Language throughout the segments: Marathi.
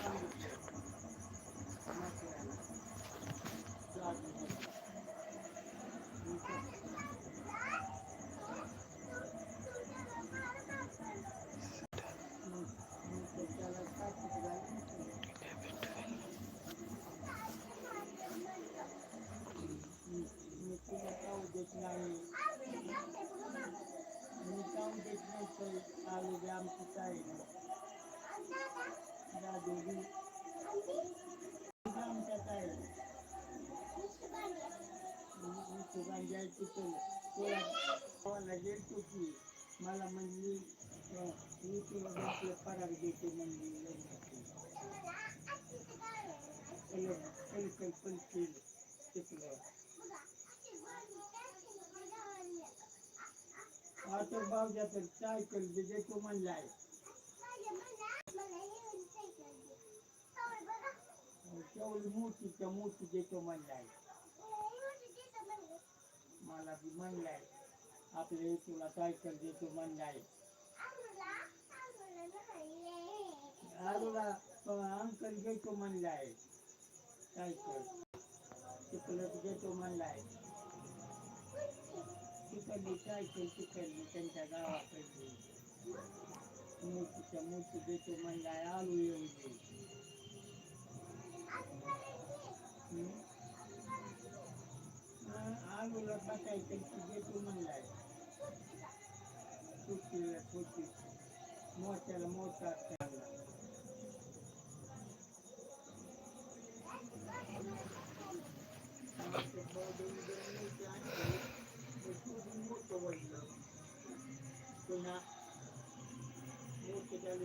मी तुला जाऊ देत नाही मी जाऊ देत नाही तर आलो बी आमची काय दादोबी आमच्या काय मी तुला जायची की मला म्हणली मी तुला देते म्हणली पण केलं तिकडं आता भावजा तर सायकल बी देतो म्हणलाय. तेवढी मोठी त्या मोठी देतो आहे. मला बी म्हणलाय आपल्या तुला सायकल देतो म्हणलाय आरूला अंकल देतो म्हणलाय सायकल तिकडं देतो म्हणलाय तिकडली सायकल तिकडली त्यांच्या गावाकडली. मोठीच्या मोठी देतो म्हणलाय आलू येऊ दे. हम्म? अं, आलूला बसायचं जे तू म्हणलाय सुट्टीला सुट्टी मोठ्याला मोठा असताना आमच्या भाऊ-बहिणी आणली, मोठं वाढलं. पुन्हा मोठे झाले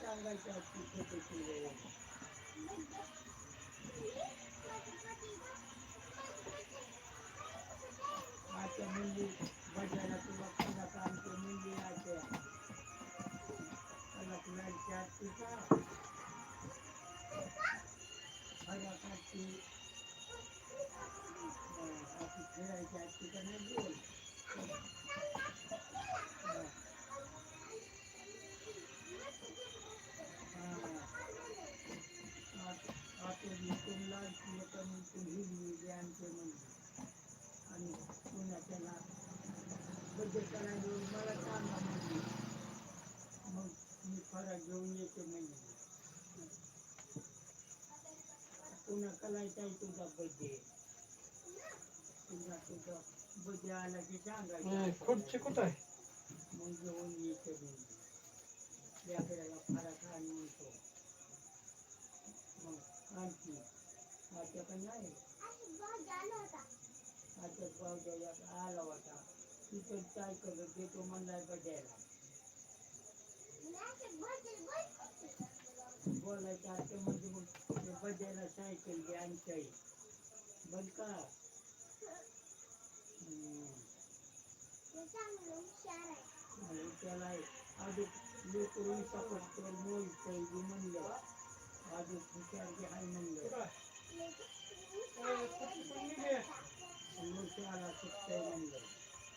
सांगायचं असते छोटे केल्यावर आता मुली बजायला तुला काम ते मुली आल्या त्याला तुला आरती का फरक आरती नाही. बोल मला मग मी फरक घेऊन येते म्हणजे पुन्हा करायचा आहे तुझा बड्डे तुझा बड्डे आला की सांगायचं खुर्ची कुठं आहे? मग घेऊन येते मी लेकराला फरक आण म्हणतो मग आणखी आता का नाही आता भाऊजाला आला होता. तिथं काय करत म्हणलाय बड्याला बोलायचं असं म्हणजे मग ते बड्याला सायकल बी आणता बघ का? त्याला अजून लेकरू सपटकर मोलतंय बी म्हणलं. अजून हुशार आहे म्हणलं. मग त्याला सुटतंय म्हणलं.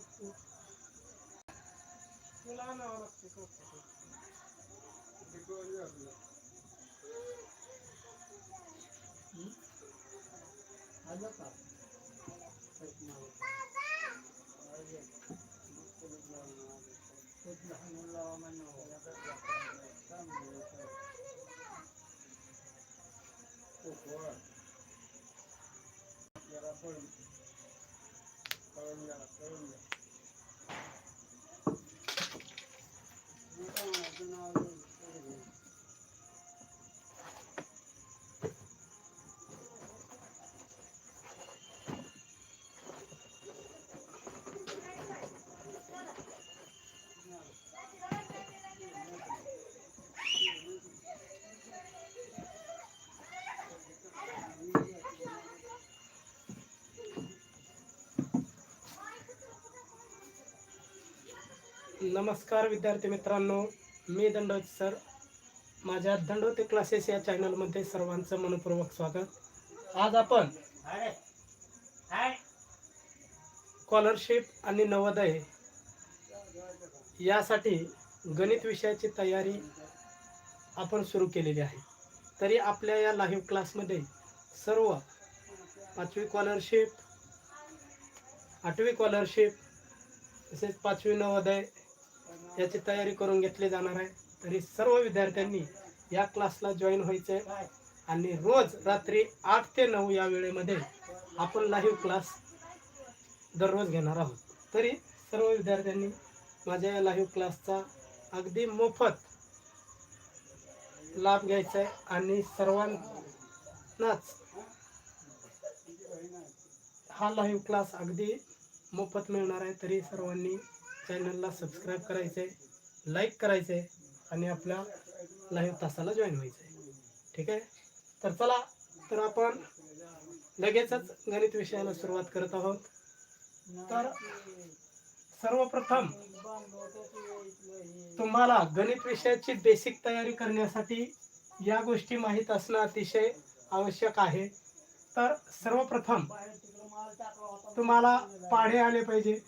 त्याला तुला आणावं लागते का? हं? आलं का एक नाव. खूप लहान मुलं म्हणून जरा पळून पळून गेला पळून गेला मी नमस्कार विद्यार्थी मित्रांनो मी दंडवत सर. माझ्या दंडवते क्लासेस या चॅनलमध्ये सर्वांचं मनपूर्वक स्वागत. आज आपण स्कॉलरशिप आणि नवोदय यासाठी गणित विषयाची तयारी आपण सुरू केलेली आहे. तरी आपल्या या लाईव्ह क्लासमध्ये सर्व पाचवी स्कॉलरशिप आठवी स्कॉलरशिप तसेच पाचवी नवोदय याची तयारी करून घेतली जाणार आहे. तरी सर्व विद्यार्थ्यांनी या क्लासला जॉईन व्हायचं आहे आणि रोज रात्री आठ ते नऊ या वेळेमध्ये आपण लाईव्ह क्लास दररोज घेणार आहोत. तरी सर्व विद्यार्थ्यांनी माझ्या या लाईव्ह क्लासचा अगदी मोफत लाभ घ्यायचा आहे आणि सर्वांनाच हा लाईव्ह क्लास अगदी मोफत मिळणार आहे. तरी सर्वांनी चॅनलला सबस्क्राईब करायचं आहे लाईक करायचं आहे आणि आपल्या लाईव्ह तासाला जॉईन व्हायचं आहे ठीक आहे? तर चला तर आपण लगेचच गणित विषयाला सुरुवात करत आहोत. तर सर्वप्रथम तुम्हाला गणित विषयाची बेसिक तयारी करण्यासाठी या गोष्टी माहीत असणं अतिशय आवश्यक आहे. तर सर्वप्रथम तुम्हाला पाढे आले पाहिजे.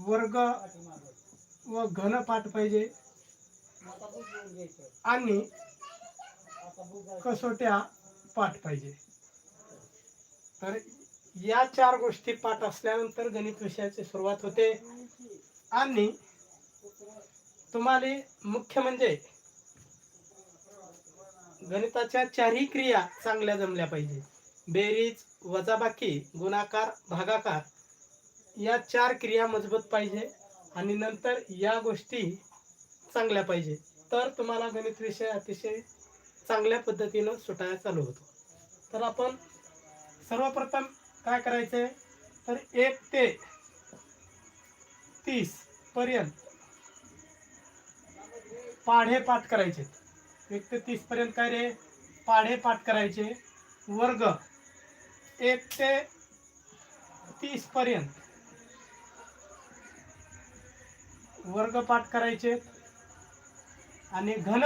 वर्ग व घनपाठ पाहिजे. आणि कसोट्या पाठ पाहिजे. तर या चार गोष्टी पाठ असल्यानंतर गणित विषयाची सुरुवात होते. आणि तुम्हाला मुख्य म्हणजे गणिताच्या चारही क्रिया चांगल्या जमल्या पाहिजे. बेरीज वजाबाकी गुणाकार भागाकार या चार क्रिया मजबूत पाहिजे आणि नंतर या गोष्टी चांगल्या पाहिजे. तर तुम्हाला गणित विषय अतिशय चांगल्या पद्धतीनं सुटायला चालू होतो. तर आपण सर्वप्रथम काय करायचंय? तर एक ते तीस पर्यंत पाढे पाठ करायचे. एक ते तीस पर्यंत काय रे? पाढे पाठ करायचे. वर्ग एक ते तीस पर्यंत वर्ग पाठ करायचे आणि घन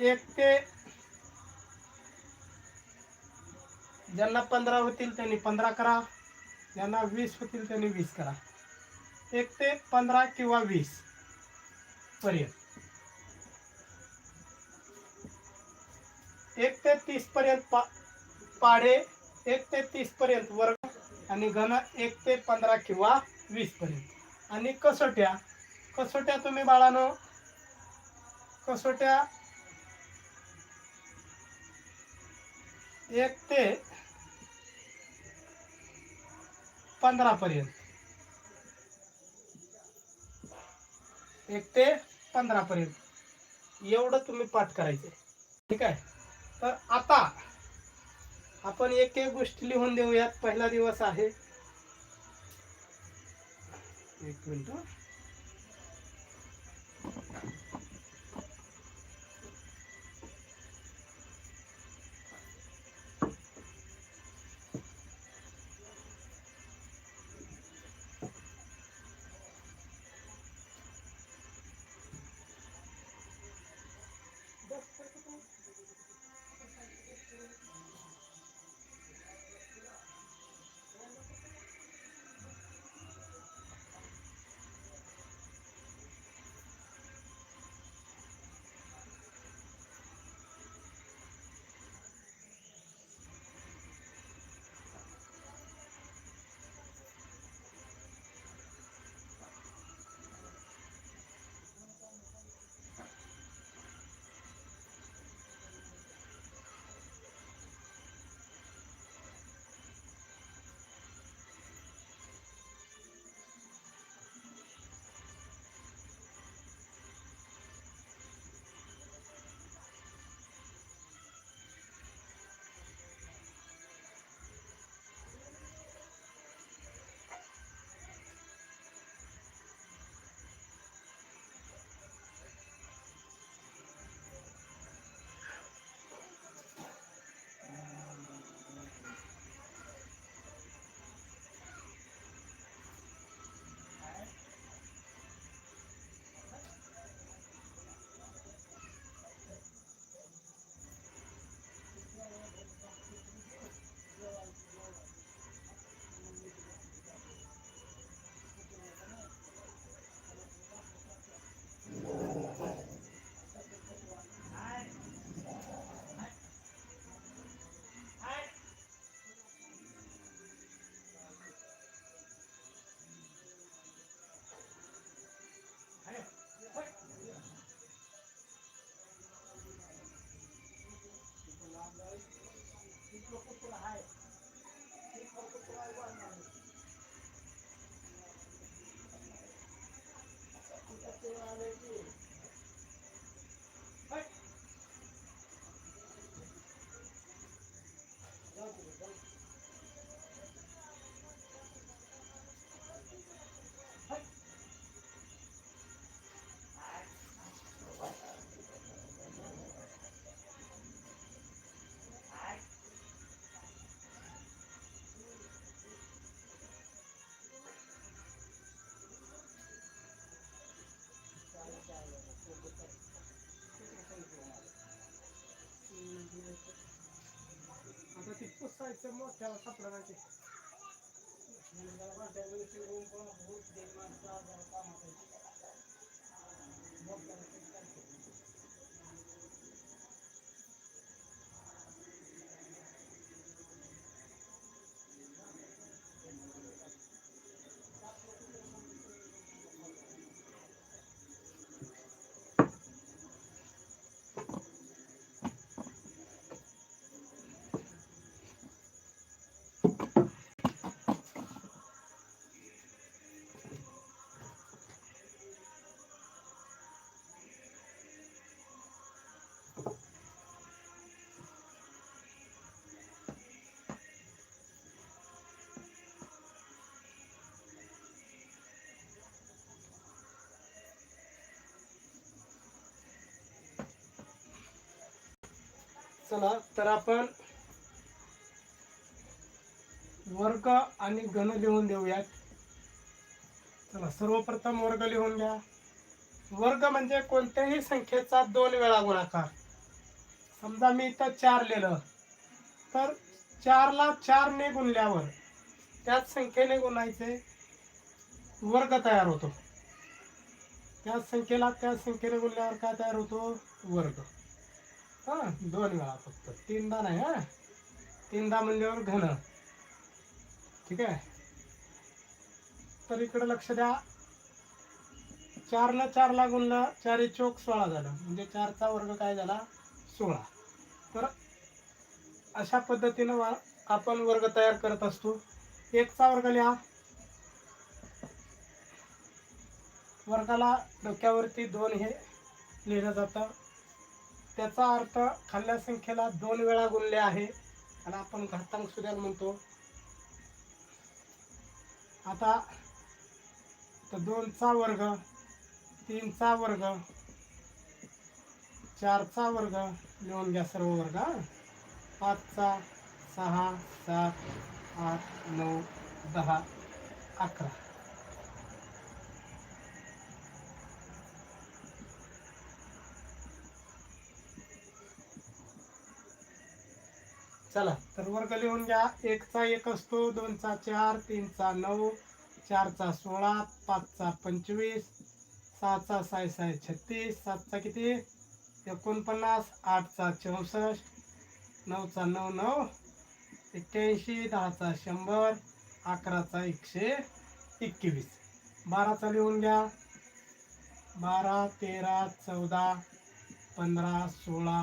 एक ते ज्यांना पंधरा होतील त्यांनी पंधरा करा ज्यांना वीस होतील त्यांनी वीस करा. एक ते पंधरा किंवा वीस पर्यंत. एक ते तीस पर्यंत पा पाढे एक ते तीस पर्यंत वर्ग आणि घन एक ते पंधरा किंवा वीस पर्यंत. आणि कसोट्या कसोट्या तुम्ही बाळानो? कसोट्या? एक ते पंधरा पर्यंत. एक ते पंधरा पर्यंत. एवढं तुम्ही पाठ करायचे ठीक आहे? तर आता आपण एक एक गोष्टी लिहून देऊयात. पहिला दिवस आहे. एक मिनटं. ती पुसायचं मोठ्याला सापडा नाही ते. चला तर आपण वर्ग आणि घन लिहून देऊयात. चला सर्वप्रथम वर्ग लिहून घ्या. वर्ग म्हणजे कोणत्याही संख्येचा दोन वेळा गुणाकार. समजा मी इथं चार लिहिलं तर चारला चारने गुणल्यावर त्याच संख्येने गुणायचे वर्ग तयार होतो. त्याच संख्येला त्याच संख्येने गुणल्यावर काय तयार होतो? वर्ग. हा दोन वेळा फक्त. तीनदा नाही हा. तीनदा म्हणल्यावर घन. ठीक आहे? तर इकडे लक्ष द्या. चारला चारला गुणला चार चोक सोळा झालं. म्हणजे चारचा वर्ग काय झाला? सोळा. तर अशा पद्धतीनं आपण वर्ग तयार करत असतो. एकचा वर्ग लिहा. वर्गाला डोक्यावरती दोन हे लिहिलं जातं. त्याचा अर्थ खाल्ल्या संख्येला दोन वेळा गुणले आहे. आणि आपण घातांक सुद्धा म्हणतो. आता तर दोनचा वर्ग तीनचा वर्ग चारचा वर्ग लिहून घ्या सर्व वर्ग पाचचा सहा सात आठ नऊ दहा अकरा. चला. तर वर्ग लिहून घ्या. एकचा एक असतो दोनचा चार तीनचा नऊ चारचा सोळा पाचचा पंचवीस सहाचा साय साय छत्तीस सातचा किती? एकोणपन्नास आठचा चौसष्ट नऊचा नऊ नऊ एक्क्याऐंशी दहाचा शंभर अकराचा एकशे एकवीस. बाराचा लिहून घ्या. बारा तेरा चौदा पंधरा सोळा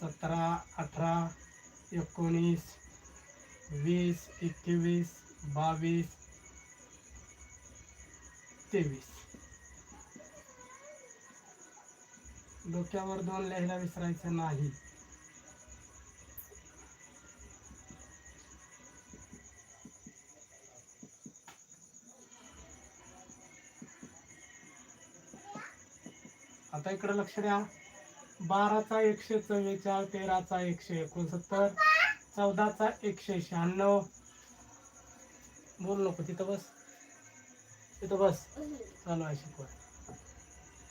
सतरा अठरा एकोणीस वीस एकवीस बावीस तेवीस. डोक्यावर दोन लिहायला विसरायचं नाही. आता इकडे लक्ष द्या. बाराचा एकशे चव्वेचाळीस तेराचा एकशे एकोणसत्तर चौदाचा एकशे शहाण्णव. बोल नको तिथं बस. तिथं बस. चालू आहे शिकवा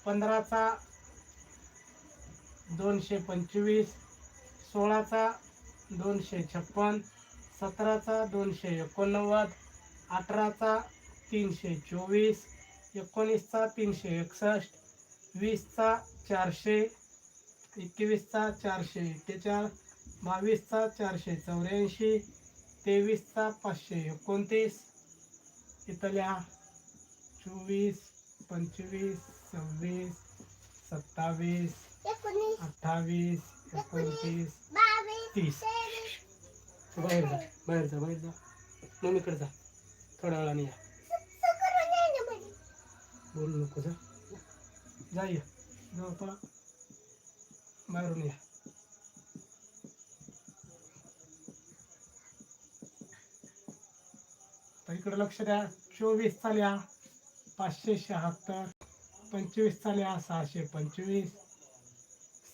पंधराचा दोनशे पंचवीस सोळाचा दोनशे छप्पन सतराचा दोनशे एकोणनव्वद अठराचा तीनशे चोवीस एकोणीसचा तीनशे एकसष्ट वीसचा चारशे एकवीसचा चारशे एक्केचाळीस बावीसचा चारशे चौऱ्याऐंशी तेवीसचा पाचशे एकोणतीस इथं लिहा चोवीस पंचवीस सव्वीस सत्तावीस अठ्ठावीस एकोणतीस तीस. बाहेर जा बाहेर जा बाहेर जा. मम्मीकडे जा. थोड्या वेळाने या. बोलू नको जा. जा ये. मारून या. तर इकडे लक्ष द्या. चोवीस चाल्या पाचशे शहात्तर पंचवीस चाल्या सहाशे पंचवीस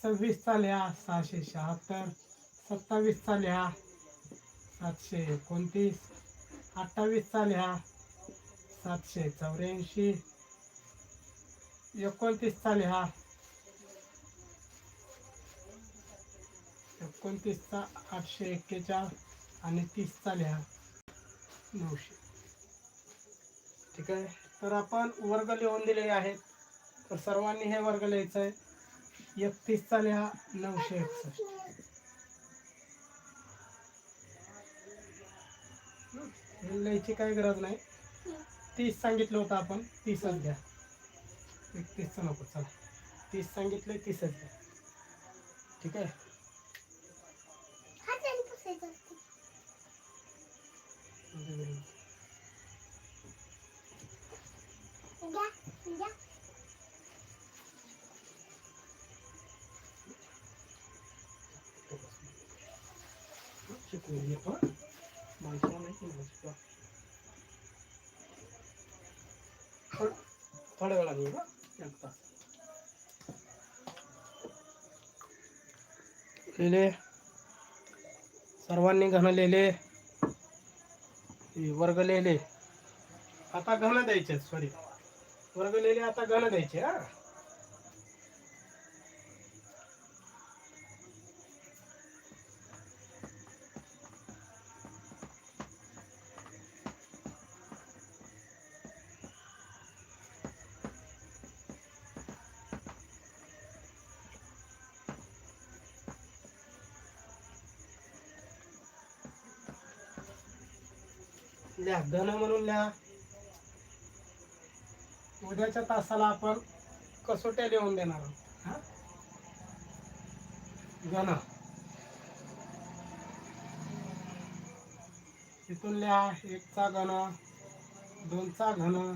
सव्वीस चाल्या सहाशे शहात्तर सत्तावीस चाल्या सातशे एकोणतीस अठ्ठावीस चाल्या सातशे चौऱ्याऐंशी एकोणतीस चाल्या एकोणतीसचा आठशे एक्केचाळीस आणि तीसचा लिहा. नऊशे. ठीक आहे? तर आपण वर्ग लिहून दिलेले आहेत. तर सर्वांनी हे वर्ग लिहायचं आहे एकतीसचा लिहा नऊशे एकसष्ट. लिहायची काही गरज नाही. तीस सांगितलं होतं आपण तीसच घ्या. एकतीसचं नको चला. तीस सांगितलं तीसच घ्या. ठीक आहे? शिकवून घेतो हं. माणसाला नाही की नाही शिकवा. थोड- थोड्या वेळाने येऊ हं. एक तास लिहिले सर्वांनी घन लिहिले हे वर्ग लिहिले आता घन द्यायचे सॉरी वर्ग आता गण द्यायचे हा. लिहा धन म्हणून लिहा उद्याच्या तासाला आपण कसोट्या लिहून देणार आहोत. हा? तिथून इथून लिहा एकचा घन दोनचा घन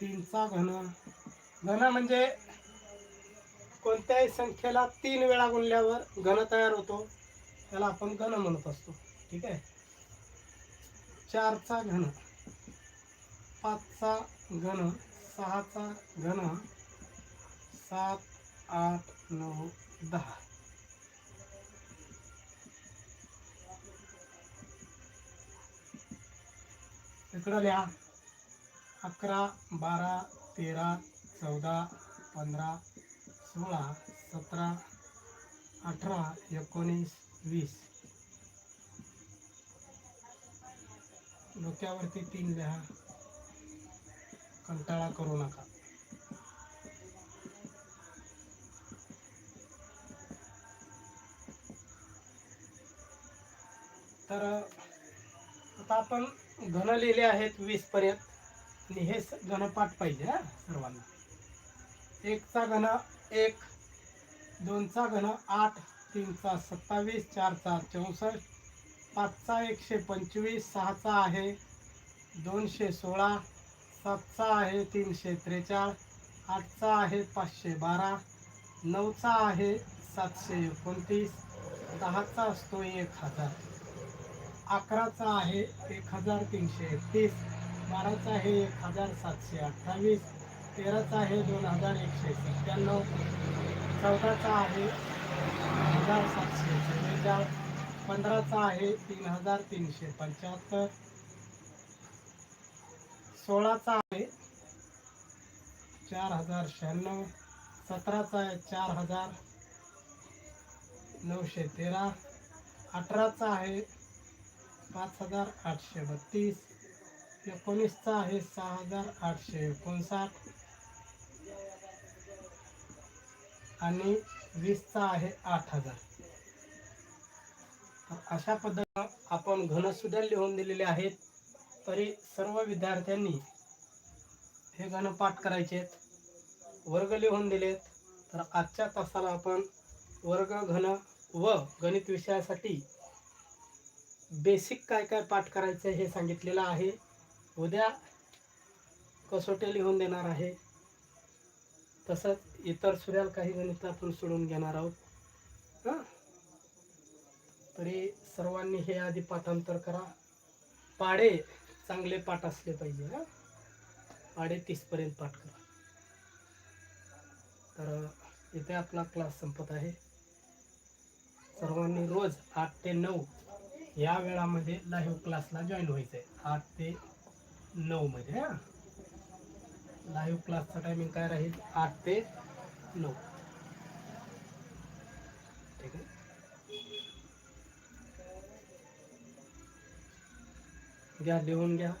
तीनचा घन. घन म्हणजे कोणत्याही संख्येला तीन वेळा गुणल्यावर घन तयार होतो. त्याला आपण घन म्हणत असतो. ठीक आहे? चारचा घन. पाचचा घन सहाचा घन सात आठ नऊ दहा. इकडं लिहा. अकरा बारा तेरा चौदा पंधरा सोळा सतरा अठरा एकोणीस वीस. डोक्यावरती तीन लिहा. कंटाळा करू नका. तर आता आपण घन लिहिले आहेत वीस पर्यंत. आणि हे घनपाठ पाहिजे हा सर्वांना. एकचा घन एक दोनचा घन आठ तीनचा सत्तावीस चारचा चौसष्ट पाचचा एकशे पंचवीस सहाचा आहे दोनशे सोळा सातचा आहे तीनशे त्रेचाळ आठचा आहे पाचशे बारा नऊचा आहे सातशे एकोणतीस दहाचा असतो एक हजार. अकराचा आहे एक हजार तीनशे एकतीस बाराचा आहे एक हजार सातशे अठ्ठावीस तेराचा आहे दोन हजार एकशे सत्त्याण्णव चौदाचा आहे हजार सातशे चव्वेचाळीस पंधराचा आहे तीन हजार तीनशे पंच्याहत्तर सोळाचा आहे. चार हजार शहाण्णव. सतराचा आहे चार हजार नऊशे तेरा. अठराचा आहे पाच हजार आठशे बत्तीस. एकोणीसचा आहे सहा हजार आठशे एकोणसाठ. आणि वीसचा आहे आठ हजार अशा पद्धतीनं आपण घनसुद्धा लिहून दिलेले आहेत. तरी सर्व विद्यार्थ्यांनी हे गाणं पाठ करायचे आहेत. वर्ग लिहून दिलेत. तर आजच्या तासाला आपण वर्ग घन व गणित विषयासाठी बेसिक काय काय पाठ करायचं हे सांगितलेलं आहे. उद्या कसोट्या लिहून देणार आहे. तसंच इतर सुद्धा काही गणित आपण सोडून घेणार आहोत. हां? तरी सर्वांनी हे आधी पाठांतर करा. पाढे चांगले पाठ असले पाहिजे हां. अडतीसपर्यंत पाठ करा. तर इथे आपला क्लास संपत आहे. सर्वांनी रोज आठ ते नऊ या वेळामध्ये लाईव्ह क्लासला जॉईन व्हायचं आहे आठ ते नऊमध्ये हां. लाईव्ह क्लासचा टायमिंग काय राहील? आठ ते नऊ. घ्या लिहून घ्या.